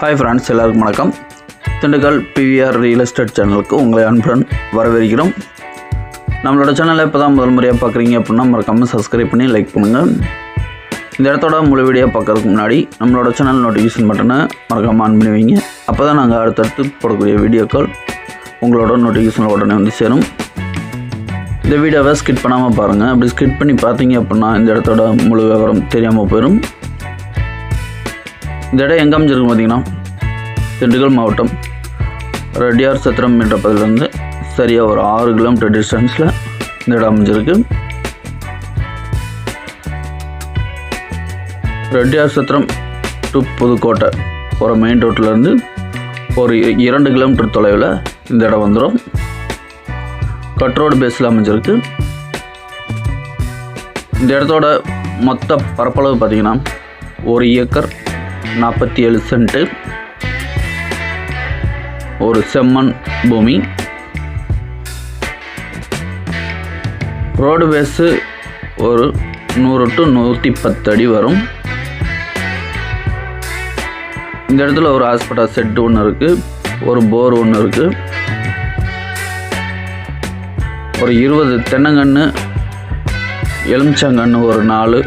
Hi friends எல்லாருக்கும் வணக்கம். Dindigul PVR real estate சேனலுக்கு உங்களை அன்புடன் வரவேற்கிறோம். நம்மளோட சேனலை இப்போ தான் முதல் முறையாக பார்க்குறீங்க அப்படின்னா மறக்காமல் சப்ஸ்கிரைப் பண்ணி லைக் பண்ணுங்கள் இந்த இடத்தோட முழு வீடியோ பார்க்கறதுக்கு முன்னாடி நம்மளோட சேனல் நோட்டிஃபிகேஷன் பட்டனை மறக்காமல் ஆன் பண்ணி வைங்க. அப்போ தான் நாங்கள் அடுத்தடுத்து போடக்கூடிய வீடியோக்கள் உங்களோட நோட்டிஃபிகேஷனில் உடனே வந்து சேரும். இந்த வீடியோவை ஸ்கிட் பண்ணாமல் பாருங்கள் அப்படி ஸ்கிட் பண்ணி பார்த்தீங்க அப்படின்னா இந்த இடத்தோட முழு விவரம் தெரியாமல் போயிடும் இந்த இடம் எங்கே அமைஞ்சிருக்கு பார்த்தீங்கன்னா திண்டுக்கல் மாவட்டம் ரெட்டியார் சத்திரம் என்ற பகுதியிலேருந்து சரியாக ஒரு ஆறு கிலோமீட்டர் டிஸ்டன்ஸில் இந்த இடம் அமைஞ்சிருக்கு. ரெட்டியார் சத்திரம் டு புதுக்கோட்டை போகிற மெயின் ரோட்டிலேருந்து ஒரு இரண்டு கிலோமீட்டர் தொலைவில் இந்த இடம் வந்துடும் கட்ரோடு பேஸில் அமைஞ்சிருக்கு. இந்த இடத்தோட மொத்த பரப்பளவு பார்த்திங்கன்னா ஒரு ஏக்கர் நாற்பத்தி ஏழு சென்ட்டு. ஒரு செம்மண் பூமி. ரோடு பேஸு ஒரு நூறு டு நூற்றி பத்து அடி வரும். இந்த இடத்துல ஒரு ஹாஸ்பிட்டல் செட்டு ஒன்று இருக்குது ஒரு போர் ஒன்று இருக்குது ஒரு இருபது தென்னங்கன்று எலுமிச்சங்கன்று ஒரு நாலு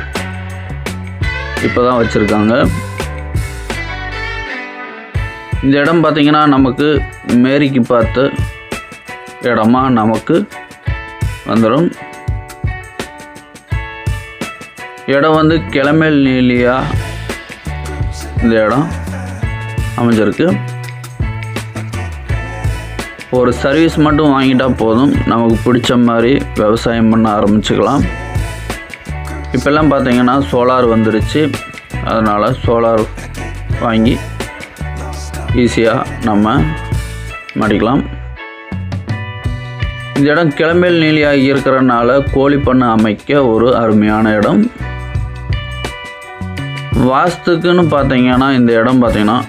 இப்போ தான் வச்சுருக்காங்க. இந்த இடம் பார்த்திங்கன்னா நமக்கு மேரிக்கு பார்த்த இடமா நமக்கு வந்துடும். இடம் வந்து கிளமேல் நீலியா இந்த இடம் அமைஞ்சிருக்கு. ஒரு சர்வீஸ் மட்டும் வாங்கிட்டால் போதும். நமக்கு பிடிச்ச மாதிரி விவசாயம் பண்ண ஆரம்பிச்சுக்கலாம். இப்போல்லாம் பார்த்திங்கன்னா சோலார் வந்துடுச்சு. அதனால் சோலார் வாங்கி ஈஸியாக நம்ம மாட்டிக்கலாம் இந்த இடம் கிளம்பேல் நீலியாக இருக்கிறனால கோழி பண்ணை அமைக்க ஒரு அருமையான இடம். வாஸ்துக்குன்னு பார்த்தீங்கன்னா இந்த இடம் பார்த்தீங்கன்னா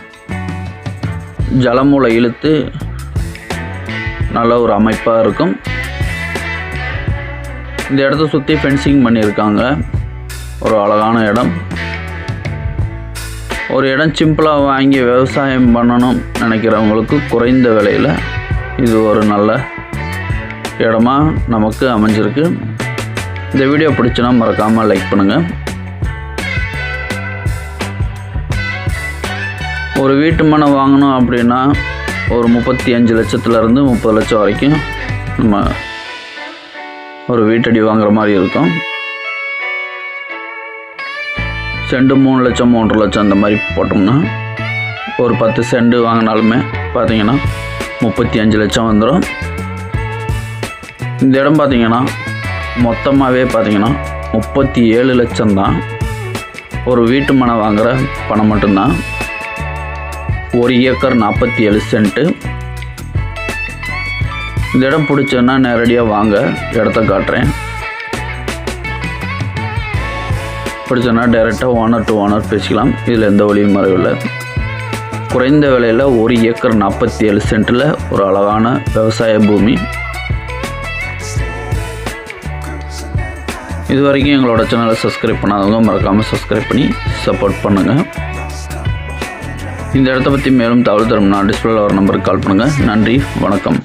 ஜலமூலை இழுத்து நல்ல ஒரு அமைப்பாக இருக்கும். இந்த இடத்த சுற்றி ஃபென்சிங் பண்ணியிருக்காங்க. ஒரு அழகான இடம். ஒரு இடம் சிம்பிளாக வாங்கி விவசாயம் பண்ணணும் நினைக்கிறவங்களுக்கு குறைந்த விலையில் இது ஒரு நல்ல இடமா நமக்கு அமைஞ்சிருக்கு. இந்த வீடியோ பிடிச்சுன்னா மறக்காமல் லைக் பண்ணுங்கள் ஒரு வீட்டு மனை வாங்கணும் அப்படின்னா ஒரு முப்பத்தி அஞ்சு லட்சத்துலேருந்து முப்பது லட்சம் வரைக்கும் நம்ம ஒரு வீட்டடி வாங்குகிற மாதிரி இருக்கும். செண்டு மூணு லட்சம் மூன்று லட்சம் அந்த மாதிரி போட்டோம்னா ஒரு பத்து செண்டு வாங்கினாலுமே பார்த்தீங்கன்னா முப்பத்தி அஞ்சு லட்சம் வந்துடும் இந்த இடம் பார்த்தீங்கன்னா மொத்தமாகவே பார்த்திங்கன்னா முப்பத்தி ஏழு லட்சம் தான். ஒரு வீட்டு மனை வாங்குகிற பணம் மட்டும்தான். ஒரு ஏக்கர் நாற்பத்தி ஏழு சென்ட்டு. இந்த இடம் பிடிச்சதுன்னா நேரடியாக வாங்க இடத்த காட்டுறேன். பிடிச்சதுன்னா டைரெக்டாக ஓனர் டு ஓனர் பேசிக்கலாம். இதில் எந்த வழியும் மறைவில்லை குறைந்த விலையில் ஒரு ஏக்கர் நாற்பத்தி ஏழு சென்ட்டில் ஒரு அழகான விவசாய பூமி. இது வரைக்கும் எங்களோட சேனலை சப்ஸ்கிரைப் பண்ணாதவங்க மறக்காமல் சப்ஸ்கிரைப் பண்ணி சப்போர்ட் பண்ணுங்கள் இந்த இடத்த பற்றி மேலும் தகவல் நான் டிஸ்பிளேல ஒரு நம்பருக்கு கால் பண்ணுங்கள் நன்றி வணக்கம்.